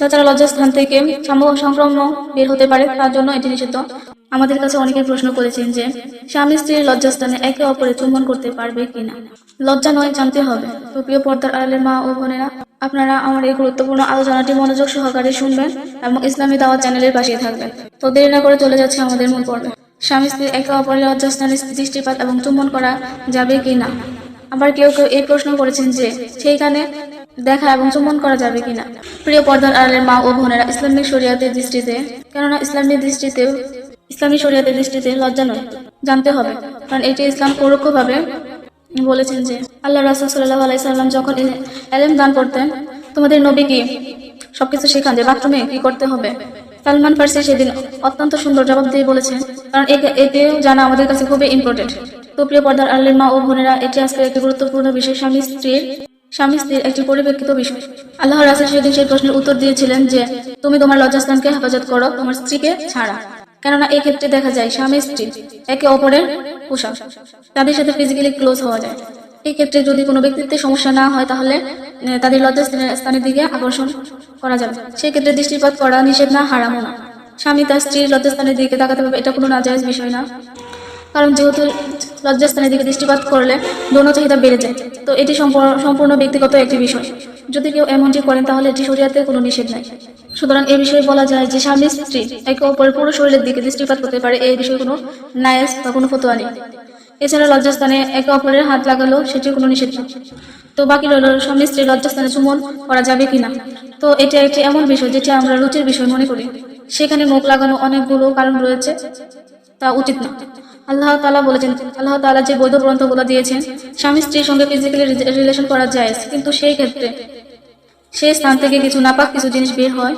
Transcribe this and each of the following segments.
চাচারা লজ্জাস্থান থেকে সম্ভব সংক্রমণ বের হতে পারে, তার জন্য এটি নিষিদ্ধ। আমাদের কাছে অনেকে প্রশ্ন করেছেন যে, স্বামী স্ত্রীর লজ্জাস্থানে একে অপরে চুম্বন করতে পারবে কিনা? লজ্জা নয়, জানতে হবে। তো প্রিয় পর্দার আড়ালের মা ও বোনেরা, আপনারা আমার এই গুরুত্বপূর্ণ আলোচনাটি মনোযোগ সহকারে শুনবেন এবং ইসলামী দাওয়াত চ্যানেলের পাশেই থাকবেন। তো দেরি না করে চলে যাচ্ছে আমাদের মূল পর্বে। স্বামী স্ত্রী একে অপরের লজ্জাস্থানে দৃষ্টিপাত এবং চুম্বন করা যাবে কি না আবার কেউ কেউ এই প্রশ্ন করেছেন যে, সেইখানে দেখা এবং চুম্বন করা যাবে কিনা। প্রিয় পর্দার আড়ালের মা ও বোনেরা ইসলামিক শরিয়াতের দৃষ্টিতে, কেননা ইসলামী দৃষ্টিতে, ইসলামী শরিয়াতের দৃষ্টিতে লজ্জা নয়, জানতে হবে। কারণ এটি ইসলাম পরোক্ষভাবে বলেছেন যে, আল্লাহ রাসুল সাল্লাহ আলাইসাল্লাম যখন এলেম দান করতেন, তোমাদের নবী কি সবকিছু শেখান যে বাথরুমে কি করতে হবে? সালমান ফার্সি সেদিন অত্যন্ত সুন্দর জবাব দিয়ে বলেছেন, কারণ এ- এতেও জানা আমাদের কাছে খুবই ইম্পর্টেন্ট তো প্রিয় পর্দার আল্লের মা ও বোনেরা, এটি আজকে একটি গুরুত্বপূর্ণ বিষয়। স্বামী, স্ত্রীর স্বামী স্ত্রীর একটি পরিপ্রেক্ষিত বিষয়। আল্লাহ রাসুল সেদিন সেই প্রশ্নের উত্তর দিয়েছিলেন যে, তুমি তোমার লজ্জাস্থানকে হেফাজত করো, তোমার স্ত্রীকে ছাড়া। কেননা এই ক্ষেত্রে দেখা যায় স্বামী স্ত্রী একে অপরের পোশাক তাদের সাথে ফিজিক্যালি ক্লোজ হওয়া যায়। এই ক্ষেত্রে যদি কোনো ব্যক্তিত্বের সমস্যা না হয়, তাহলে তাদের লজ্জা স্থানের দিকে আকর্ষণ করা যাবে। সেই ক্ষেত্রে দৃষ্টিপাত করা নিষেধ না, হারামও না। স্বামী তার স্ত্রীর লজ্জাস্থানের দিকে তাকাতে হবে এটা কোনো নাজায়জ বিষয় না। কারণ যেহেতু লজ্জাস্থানের দিকে দৃষ্টিপাত করলে যৌন চাহিদা বেড়ে যায়। তো এটি সম্পূর্ণ ব্যক্তিগত একটি বিষয়। যদি কেউ এমনটি করেন, তাহলে এটি শরীয়তে কোনো নিষেধ নাই। সুতরাং এই বিষয়ে বলা যায় যে, স্বামী স্ত্রী একে অপরের পুরো শরীরের দিকে দৃষ্টিপাত করতে পারে এই বিষয়ে কোনো নায়াস বা কোনো ফতোয়া নেই। এছাড়া লজ্জাস্থানে একে অপরের হাত লাগালো সেটি কোনো নিষেধ নেই। তো বাকি রইল স্বামী স্ত্রী লজ্জাস্থানে চুমন করা যাবে কিনা? তো এটা একটি এমন বিষয়, যেটি আমরা রুচির বিষয় মনে করি। সেখানে মুখ লাগানো অনেকগুলো কারণ রয়েছে। তা উচিত না। আল্লাহ তালা বলেছেন, আল্লাহ তালা যে বৈধ গ্রন্থগুলো দিয়েছেন, স্বামী স্ত্রীর সঙ্গে ফিজিক্যালি রিলেশন করা যায়, কিন্তু সেই ক্ষেত্রে সেই স্থান থেকে কিছু নাপাক কিছু জিনিস বের হয়,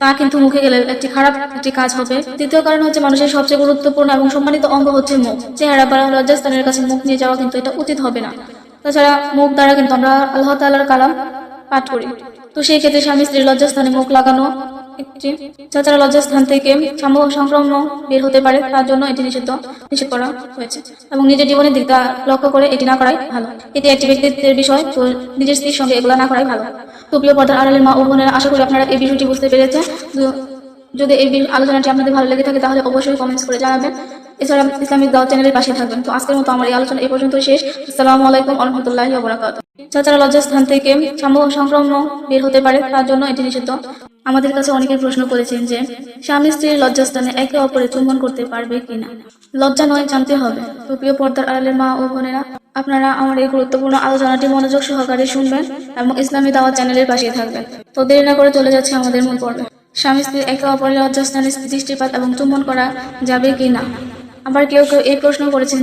তা কিন্তু মুখে গেলে একটি খারাপ একটি কাজ হবে। দ্বিতীয় কারণ হচ্ছে মানুষের সবচেয়ে গুরুত্বপূর্ণ এবং সম্মানিত অঙ্গ হচ্ছে মুখ। চেহারা বা লজ্জাস্থানের কাছে মুখ নিয়ে যাওয়া কিন্তু এটা উচিত হবে না। তাছাড়া মুখ দ্বারা কিন্তু আমরা আল্লাহ তাআলার কালাম পাঠ করি। তো সেই ক্ষেত্রে স্বামী স্ত্রীর লজ্জাস্থানে মুখ লাগানো একটি চাচারা লজ্জাস্থান থেকে সম্ভব সংক্রমণ বের হতে পারে, তার জন্য এটি নিষিদ্ধ, নিষেধ করা হয়েছে এবং নিজের জীবনের দিকটা লক্ষ্য করে এটি না করাই ভালো। এটি একটি ব্যক্তিত্বের বিষয়, তো নিজের স্ত্রীর সঙ্গে এগুলো না করাই ভালো। তো পর্দার আড়ালের মা ও বোনেরা, আশা করি আপনারা এই বিষয়টি বুঝতে পেরেছেন। যদি এই আলোচনাটি আপনাদের ভালো লেগে থাকে, তাহলে অবশ্যই কমেন্টস করে জানাবেন। এছাড়া ইসলামিক দাওয়াত চ্যানেলের পাশে থাকবেন। তো আজকের মতো আমার এই আলোচনা এই পর্যন্ত শেষ। আসসালামু আলাইকুম আলহামদুলিল্লাহ বরাকাত চাচারা লজ্জাস্থান থেকে সম্ভব সংক্রমণ বের হতে পারে, তার জন্য এটি নিষিদ্ধ। আমাদের কাছে অনেকে প্রশ্ন করেছেন যে, স্বামী স্ত্রীর লজ্জাস্থানে একে অপরে চুম্বন করতে পারবে কিনা? লজ্জা নয়, জানতে হবে। তো প্রিয় পর্দার আড়ালের মা ও বোনেরা, আপনারা আমার এই গুরুত্বপূর্ণ আলোচনাটি মনোযোগ সহকারে শুনবেন এবং ইসলামী দাওয়াত চ্যানেলের পাশে থাকবেন। তো দেরি না করে চলে যাচ্ছে আমাদের মূল পর্বে। স্বামী স্ত্রী একে অপরের লজ্জাস্থানে দৃষ্টিপাত এবং চুম্বন করা যাবে কি না আবার কেউ কেউ এই প্রশ্ন করেছেন